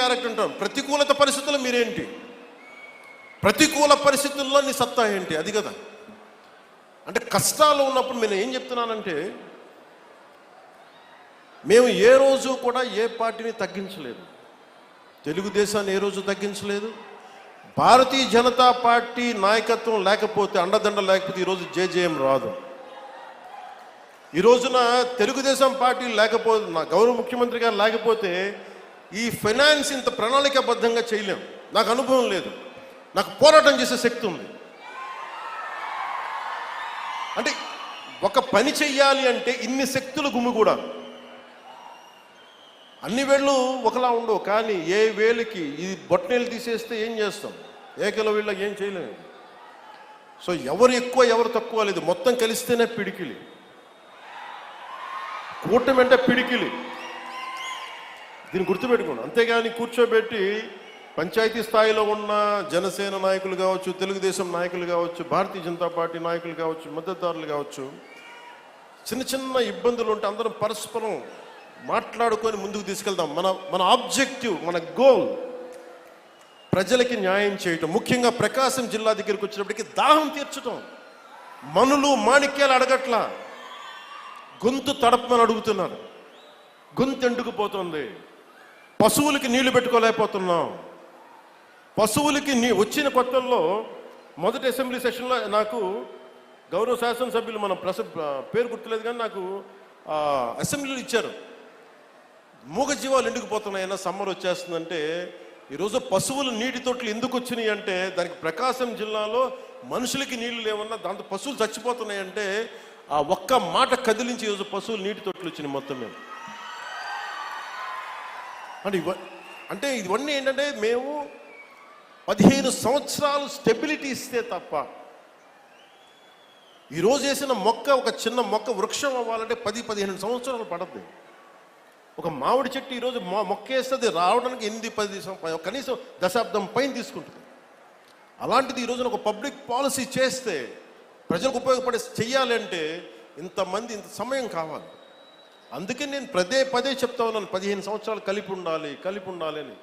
Character ఉంటాం ప్రతికూలత పరిస్థితుల్లో మీరేంటి? ప్రతికూల పరిస్థితుల్లో నీ సత్తా ఏంటి? అది కదా. అంటే కష్టాలు ఉన్నప్పుడు నేను ఏం చెప్తున్నానంటే మేము ఏ రోజు కూడా ఏ పార్టీని తగ్గించలేదు. తెలుగుదేశాన్ని ఏ రోజు తగ్గించలేదు. భారతీయ జనతా పార్టీ నాయకత్వం లేకపోతే అండదండ లేకపోతే ఈరోజు జేజేఎం రాదు. ఈ రోజున తెలుగుదేశం పార్టీ లేకపోతే నా గౌరవ ముఖ్యమంత్రి గారు లేకపోతే ఈ ఫైనాన్స్ ఇంత ప్రణాళికాబద్ధంగా చేయలేం. నాకు అనుభవం లేదు. నాకు పోరాటం చేసే శక్తి ఉంది. అంటే ఒక పని చెయ్యాలి అంటే ఇన్ని శక్తులు గుమ్మి అన్ని వేళ్ళు ఒకలా ఉండవు కానీ ఏ వేలికి ఈ బొట్టనీళ్ళు తీసేస్తే ఏం చేస్తాం? ఏకల వీళ్ళకి ఏం చేయలేము. సో ఎవరు ఎక్కువ ఎవరు తక్కువ లేదు. మొత్తం కలిస్తేనే పిడికిలి. కూటమి అంటే పిడికిలి. దీన్ని గుర్తుపెట్టుకోండి. అంతేగాని కూర్చోబెట్టి పంచాయతీ స్థాయిలో ఉన్న జనసేన నాయకులు కావచ్చు తెలుగుదేశం నాయకులు కావచ్చు భారతీయ జనతా పార్టీ నాయకులు కావచ్చు మద్దతుదారులు కావచ్చు చిన్న చిన్న ఇబ్బందులు ఉంటే అందరం పరస్పరం మాట్లాడుకొని ముందుకు తీసుకెళ్దాం. మన మన ఆబ్జెక్టివ్ మన గోల్ ప్రజలకి న్యాయం చేయటం. ముఖ్యంగా ప్రకాశం జిల్లా దగ్గరికి వచ్చినప్పటికీ దాహం తీర్చటం. మనులు మాణిక్యాలు అడగట్లా. గొంతు తడపమని అడుగుతున్నారు. గొంతు ఎండుకుపోతుంది పశువులకి నీళ్ళు పెట్టుకోలేకపోతున్నాం. పశువులకి నీ వచ్చిన కొత్తల్లో మొదటి అసెంబ్లీ సెషన్లో నాకు గౌరవ శాసనసభ్యులు మన ప్రస పేరు గుర్తులేదు కానీ నాకు అసెంబ్లీలు ఇచ్చారు. మూగ జీవాలు ఎండుకుపోతున్నాయన్న సమ్మర్ వచ్చేస్తుందంటే ఈరోజు పశువులు నీటి తొట్లు ఎందుకు వచ్చినాయి అంటే దానికి ప్రకాశం జిల్లాలో మనుషులకి నీళ్ళు లేవన్నా దాంతో పశువులు చచ్చిపోతున్నాయి అంటే ఆ ఒక్క మాట కదిలించి ఈరోజు పశువులు నీటి తొట్లు వచ్చినాయి మొత్తం మేము అంటే ఇవ అంటే ఇవన్నీ ఏంటంటే మేము పదిహేను సంవత్సరాలు స్టెబిలిటీ ఇస్తే తప్ప ఈరోజు వేసిన మొక్క ఒక చిన్న మొక్క వృక్షం అవ్వాలంటే పది పదిహేను సంవత్సరాలు పడద్ది. ఒక మామిడి చెట్టు ఈరోజు మా మొక్క వేస్తుంది రావడానికి ఎనిమిది పది కనీసం దశాబ్దం పైన తీసుకుంటుంది. అలాంటిది ఈ రోజున ఒక పబ్లిక్ పాలసీ చేస్తే ప్రజలకు ఉపయోగపడే చెయ్యాలంటే ఇంతమంది ఇంత సమయం కావాలి. అందుకే నేను పదే పదే చెప్తా ఉన్నాను పదిహేను సంవత్సరాలు కలిపి ఉండాలి కలిపి ఉండాలి అని.